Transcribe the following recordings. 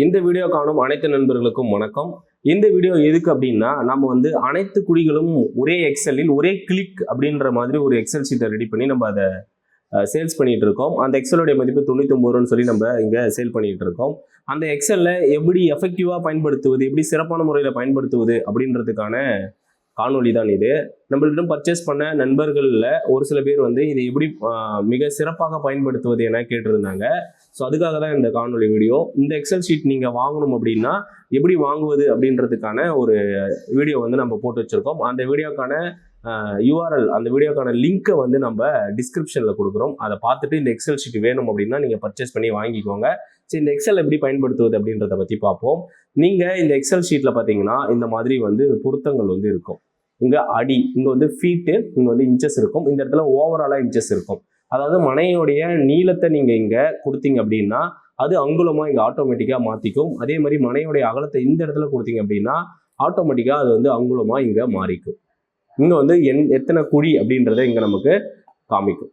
இந்த வீடியோ காணும் அனைத்து நண்பர்களுக்கும் வணக்கம். இந்த வீடியோ எதுக்கு அப்படின்னா நம்ம வந்து அனைத்து குழிகளும் ஒரே எக்ஸலில் ஒரே கிளிக் அப்படின்ற மாதிரி ஒரு எக்ஸல் ஷீட்டை ரெடி பண்ணி நம்ம அதை சேல்ஸ் பண்ணிகிட்டு இருக்கோம். அந்த எக்ஸலுடைய மதிப்பு தொண்ணூத்தொம்பது ரூபான்னு சொல்லி நம்ம இங்கே சேல் பண்ணிகிட்டு இருக்கோம். அந்த எக்ஸலில் எப்படி எஃபெக்டிவாக பயன்படுத்துவது எப்படி சிறப்பான முறையில் பயன்படுத்துவது அப்படின்றதுக்கான காணொளி தான் இது. நம்மள்ட்ட பர்ச்சேஸ் பண்ண நண்பர்களில் ஒரு சில பேர் வந்து இதை எப்படி மிக சிறப்பாக பயன்படுத்துவது என கேட்டிருந்தாங்க. ஸோ அதுக்காக தான் இந்த காணொலி வீடியோ இந்த எக்ஸல் ஷீட் நீங்கள் வாங்கணும் அப்படின்னா எப்படி வாங்குவது அப்படின்றதுக்கான ஒரு வீடியோ வந்து நம்ம போட்டு வச்சுருக்கோம். அந்த வீடியோக்கான யூஆர்எல் அந்த வீடியோக்கான லிங்க்கை வந்து நம்ம டிஸ்கிரிப்ஷனில் கொடுக்குறோம். அதை பார்த்துட்டு இந்த எக்ஸல் ஷீட் வேணும் அப்படின்னா நீங்கள் பர்ச்சேஸ் பண்ணி வாங்கிக்கோங்க. ஸோ இந்த எக்ஸல் எப்படி பயன்படுத்துவது அப்படின்றத பற்றி பார்ப்போம். நீங்கள் இந்த எக்ஸல் ஷீட்டில் பார்த்தீங்கன்னா இந்த மாதிரி வந்து பொருத்தங்கள் வந்து இருக்கும். இங்கே அடி இங்கே வந்து ஃபீட்டு இங்கே வந்து இன்ச்சஸ் இருக்கும். இந்த இடத்துல ஓவராலாக இன்ச்சஸ் இருக்கும். அதாவது மனையுடைய நீளத்தை நீங்கள் இங்கே கொடுத்தீங்க அப்படின்னா அது அங்குலமாக இங்கே ஆட்டோமேட்டிக்காக மாற்றிக்கும் அதே மாதிரி மனையுடைய அகலத்தை இந்த இடத்துல கொடுத்தீங்க அப்படின்னா ஆட்டோமேட்டிக்காக அது வந்து அங்குலமாக இங்கே மாறிக்கும். இங்கே வந்து என் எத்தனை குழி அப்படின்றத இங்கே நமக்கு காமிக்கும்.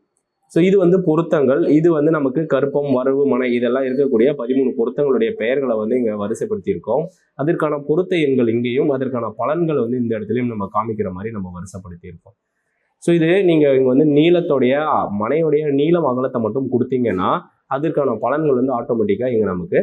ஸோ இது வந்து பொருத்தங்கள். இது வந்து நமக்கு கருப்பம் வரவு மனை இதெல்லாம் இருக்கக்கூடிய பதிமூணு பொருத்தங்களுடைய பெயர்களை வந்து இங்கே வரிசைப்படுத்தியிருக்கோம். அதற்கான பொருத்த எண்கள் இங்கேயும் அதற்கான பலன்கள் வந்து இந்த இடத்துலையும் நம்ம காமிக்கிற மாதிரி நம்ம வரிசைப்படுத்தியிருக்கோம். ஸோ இது நீங்கள் இங்கே வந்து நீளத்தோடைய மனையுடைய நீளம் அகலத்தை மட்டும் கொடுத்தீங்கன்னா அதற்கான பலன்கள் வந்து ஆட்டோமேட்டிக்காக இங்கே நமக்கு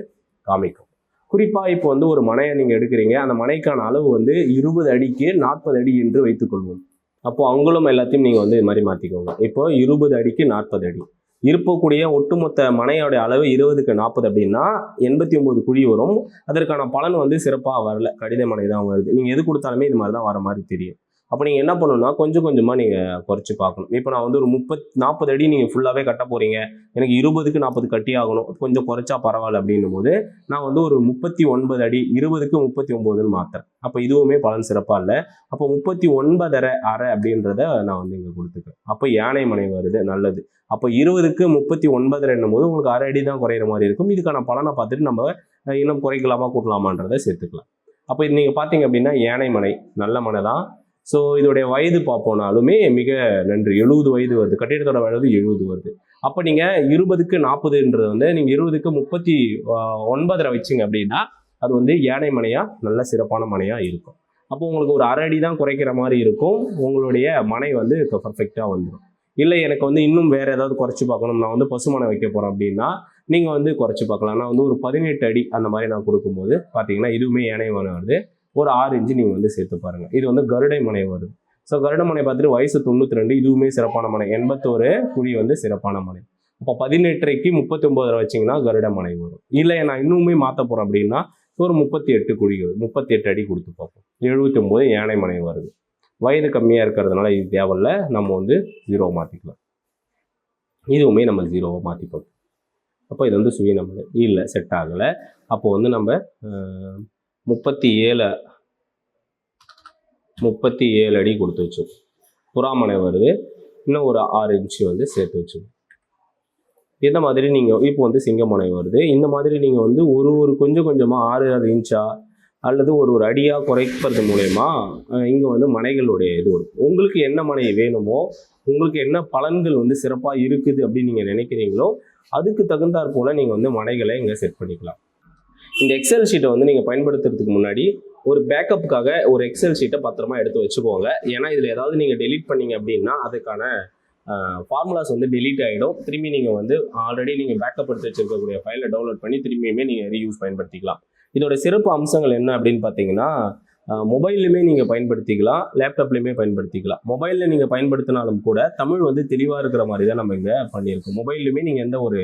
காமிக்கும். குறிப்பாக இப்போ வந்து ஒரு மனையை நீங்கள் எடுக்கிறீங்க. அந்த மனைக்கான அளவு வந்து இருபது அடிக்கு நாற்பது அடி என்று வைத்துக்கொள்வோம் அப்போது அவங்களும் எல்லாத்தையும் நீங்கள் வந்து இது மாதிரி மாற்றிக்கோங்க இப்போ இருபது அடிக்கு நாற்பது அடி. இருக்கக்கூடிய ஒட்டுமொத்த மனையோடைய அளவு இருபதுக்கு நாற்பது அப்படின்னா எண்பத்தி ஒம்பது குழி வரும். அதற்கான பலன் வந்து சிறப்பாக வரல. கடித மனை தான் வருது. நீங்கள் எது கொடுத்தாலுமே இது மாதிரி தான் வர மாதிரி தெரியும். அப்போ நீங்கள் என்ன பண்ணணும்னா கொஞ்சம் கொஞ்சமாக நீங்கள் குறைச்சி பார்க்கணும். இப்போ நான் வந்து ஒரு முப்பத் நாற்பது அடி நீங்கள் ஃபுல்லாகவே கட்ட போகிறீங்க எனக்கு இருபதுக்கு நாற்பது கட்டி ஆகணும். கொஞ்சம் குறைச்சா பரவாயில்ல அப்படின்னும் போது நான் வந்து ஒரு முப்பத்தி ஒன்பது அடி இருபதுக்கு முப்பத்தி ஒம்போதுன்னு மாற்றுறேன் அப்போ இதுவுமே பலன் சிறப்பாக இல்லை. அப்போ முப்பத்தி ஒன்பதரை அரை அப்படின்றத நான் வந்து இங்கே கொடுத்துக்கிறேன். அப்போ யானை மனை வருது நல்லது. அப்போ இருபதுக்கு முப்பத்தி ஒன்பதரைன்னும் போது உங்களுக்கு அரை அடி தான் குறையிற மாதிரி இருக்கும். இதுக்கான பலனை பார்த்துட்டு நம்ம இன்னும் குறைக்கலாமா கூட்டலாமான்றதை சேர்த்துக்கலாம். அப்போ இது நீங்கள் பார்த்தீங்க அப்படின்னா யானை மனை நல்ல மனை தான் ஸோ இதோடைய வயது பார்ப்போனாலுமே மிக நன்று. எழுபது வயது வருது. கட்டிடத்தோட வயது எழுபது வருது. அப்போ நீங்கள் இருபதுக்கு நாற்பதுன்றது வந்து நீங்கள் இருபதுக்கு முப்பத்தி ஒன்பதரை வச்சிங்க அப்படின்னா அது வந்து யானை மனையாக நல்ல சிறப்பான மனையாக இருக்கும். அப்போ உங்களுக்கு ஒரு அரை அடி தான் குறைக்கிற மாதிரி இருக்கும். உங்களுடைய மனை வந்து பர்ஃபெக்டாக வந்துடும் இல்லை எனக்கு வந்து இன்னும் வேறு ஏதாவது குறைச்சி பார்க்கணும். நான் வந்து பசுமனை வைக்க போகிறேன் அப்படின்னா நீங்கள் வந்து குறைச்சி பார்க்கலாம். நான் வந்து ஒரு பதினெட்டு அடி அந்த மாதிரி நான் கொடுக்கும்போது பார்த்தீங்கன்னா இதுவுமே யானை மனை வருது. ஒரு ஆறு இன்ச்சு நீங்கள் வந்து சேர்த்து பாருங்கள் இது வந்து கருடை மனை வருது. ஸோ கருட முனை பார்த்துட்டு வயசு தொண்ணூற்றி ரெண்டு இதுவுமே சிறப்பான மனை. எண்பத்தோரு குழி வந்து சிறப்பான மனை. அப்போ பதினெட்டரைக்கு முப்பத்தி ஒன்பதரை வச்சிங்கன்னா கருட மனை வரும். இல்லை நான் இன்னுமே மாற்ற போகிறேன் அப்படின்னா ஒரு முப்பத்தி எட்டு குழி வருது முப்பத்தி எட்டு அடி கொடுத்து பார்ப்போம். எழுபத்தி ஒம்பது யானை மனை வருது. வயது கம்மியாக இருக்கிறதுனால இது தேவையில்ல. நம்ம வந்து ஜீரோவை மாற்றிக்கலாம் இதுவுமே நம்ம ஜீரோவை மாற்றிப்போம் அப்போ இது வந்து சுயநமனை இல்லை செட் ஆகலை. அப்போ வந்து நம்ம முப்பத்தி ஏழு முப்பத்தி ஏழு அடி கொடுத்து வச்சோம் புறாமனை வருது. இன்னும் ஒரு ஆறு இன்ச்சு வந்து சேர்த்து வச்சுக்கணும் இந்த மாதிரி நீங்கள் இப்போ வந்து சிங்கமனை வருது. இந்த மாதிரி நீங்கள் வந்து ஒரு ஒரு கொஞ்சம் கொஞ்சமாக ஆறு ஆறு இன்ச்சா அல்லது ஒரு ஒரு அடியாக குறைப்பது மூலயமா இங்கே வந்து மனைகளுடைய இது வரும் உங்களுக்கு என்ன மனை வேணுமோ உங்களுக்கு என்ன பலன்கள் வந்து சிறப்பாக இருக்குது அப்படின்னு நீங்கள் நினைக்கிறீங்களோ அதுக்கு தகுந்தாற் போல் நீங்கள் வந்து மனைகளை இங்கே செட் பண்ணிக்கலாம். இந்த எக்ஸல் ஷீட்டை வந்து நீங்கள் பயன்படுத்துறதுக்கு முன்னாடி ஒரு பேக்கப்புக்காக ஒரு எக்ஸல் ஷீட்டை பத்திரமா எடுத்து வச்சுக்கோங்க. ஏன்னா இதில் ஏதாவது நீங்கள் டெலீட் பண்ணீங்க அப்படின்னா அதுக்கான ஃபார்முலாஸ் வந்து டெலீட் ஆகிடும் திரும்பி நீங்கள் வந்து ஆல்ரெடி நீங்கள் பேக்கப் எடுத்து வச்சிருக்கக்கூடிய ஃபைலை டவுன்லோட் பண்ணி திரும்பியுமே நீங்கள் ரீயூஸ் பயன்படுத்திக்கலாம். இதோட சிறப்பு அம்சங்கள் என்ன அப்படின்னு பார்த்தீங்கன்னா மொபைல்லையுமே நீங்கள் பயன்படுத்திக்கலாம் லேப்டாப்லையுமே பயன்படுத்திக்கலாம். மொபைலில் நீங்கள் பயன்படுத்தினாலும் கூட தமிழ் வந்து தெளிவாக இருக்கிற மாதிரி தான் நம்ம இங்கே பண்ணியிருக்கோம். மொபைல்லையுமே நீங்கள் எந்த ஒரு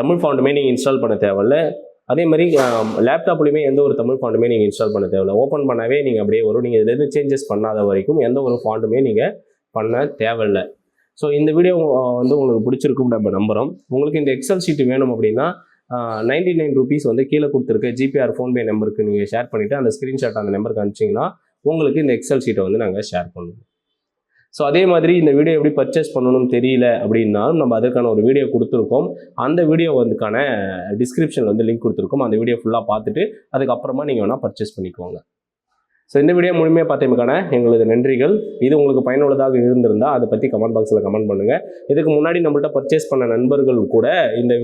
தமிழ் ஃபாண்ட்டுமே நீங்கள் இன்ஸ்டால் பண்ண தேவையில்ல. அதே மாதிரி லேப்டாப்லையுமே எந்த ஒரு தமிழ் ஃபாண்ட்டுமே நீங்கள் இன்ஸ்டால் பண்ண தேவையில்ல. ஓப்பன் பண்ணவே நீங்கள் அப்படியே வரும். நீங்கள் இதில் சேஞ்சஸ் பண்ணாத வரைக்கும் எந்த ஒரு ஃபாண்ட்டுமே நீங்கள் பண்ண தேவையில்லை. ஸோ இந்த வீடியோ வந்து உங்களுக்கு பிடிச்சிருக்கும் நம்ம நம்புகிறோம் உங்களுக்கு இந்த எக்ஸல் ஷீட் வேணும் அப்படின்னா நைன்டி நைன் ருபீஸ் வந்து கீழே கொடுத்துருக்க ஜிபிஆர் ஃபோன்பே நம்பருக்கு நீங்கள் ஷேர் பண்ணிவிட்டு அந்த ஸ்க்ரீன்ஷாட் அந்த நம்பருக்கு அனுப்பிச்சிங்கன்னா உங்களுக்கு இந்த எக்ஸல் ஷீட்டை வந்து நாங்கள் ஷேர் பண்ணுவோம். ஸோ அதே மாதிரி இந்த வீடியோ எப்படி பர்ச்சேஸ் பண்ணணும்னு தெரியல அப்படின்னாலும் நம்ம அதுக்கான ஒரு வீடியோ கொடுத்துருக்கோம். அந்த வீடியோ வந்துக்கான டிஸ்கிரிப்ஷனில் வந்து லிங்க் கொடுத்துருக்கோம். அந்த வீடியோ ஃபுல்லாக பார்த்துட்டு அதுக்கப்புறமா நீங்கள் வேணால் பர்ச்சேஸ் பண்ணிக்கோங்க. ஸோ இந்த வீடியோ முழுமையாக பார்த்தமைக்கான எங்களது நன்றிகள். இது உங்களுக்கு பயனுள்ளதாக இருந்திருந்தால் அதை பற்றி கமெண்ட் பாக்ஸில் கமெண்ட் பண்ணுங்கள் இதுக்கு முன்னாடி நம்மள்ட்ட பர்ச்சேஸ் பண்ண நண்பர்கள் கூட இந்த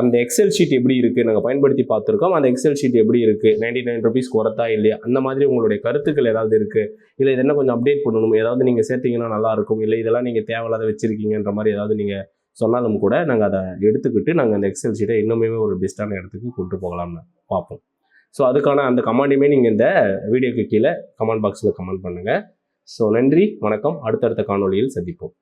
அந்த எக்ஸல் ஷீட் எப்படி இருக்குது நாங்கள் பயன்படுத்தி பார்த்துருக்கோம். அந்த எக்ஸல் ஷீட் எப்படி இருக்குது நைன்டி நைன் ருபீஸ் குறத்தா இல்லையா? அந்த மாதிரி உங்களுடைய கருத்துக்கள் ஏதாவது இருக்குது இல்லை இது என்ன கொஞ்சம் அப்டேட் பண்ணணும்? ஏதாவது நீங்கள் சேர்த்தீங்கன்னா நல்லா இருக்கும். இல்லை இதெல்லாம் நீங்கள் தேவையில்லாத வச்சுருக்கீங்கன்ற மாதிரி ஏதாவது நீங்கள் சொன்னாலும் கூட நாங்கள் அதை எடுத்துக்கிட்டு நாங்கள் அந்த எக்ஸல் ஷீட்டை இன்னுமே ஒரு பெஸ்ட்டான இடத்துக்கு கொண்டு போகலாம்னு பார்ப்போம். ஸோ அதுக்கான அந்த கமாண்டையுமே நீங்கள் இந்த வீடியோக்கு கீழே கமெண்ட் பாக்ஸில் கமெண்ட் பண்ணுங்கள் ஸோ நன்றி வணக்கம். அடுத்தடுத்த காணொளியில் சந்திப்போம்.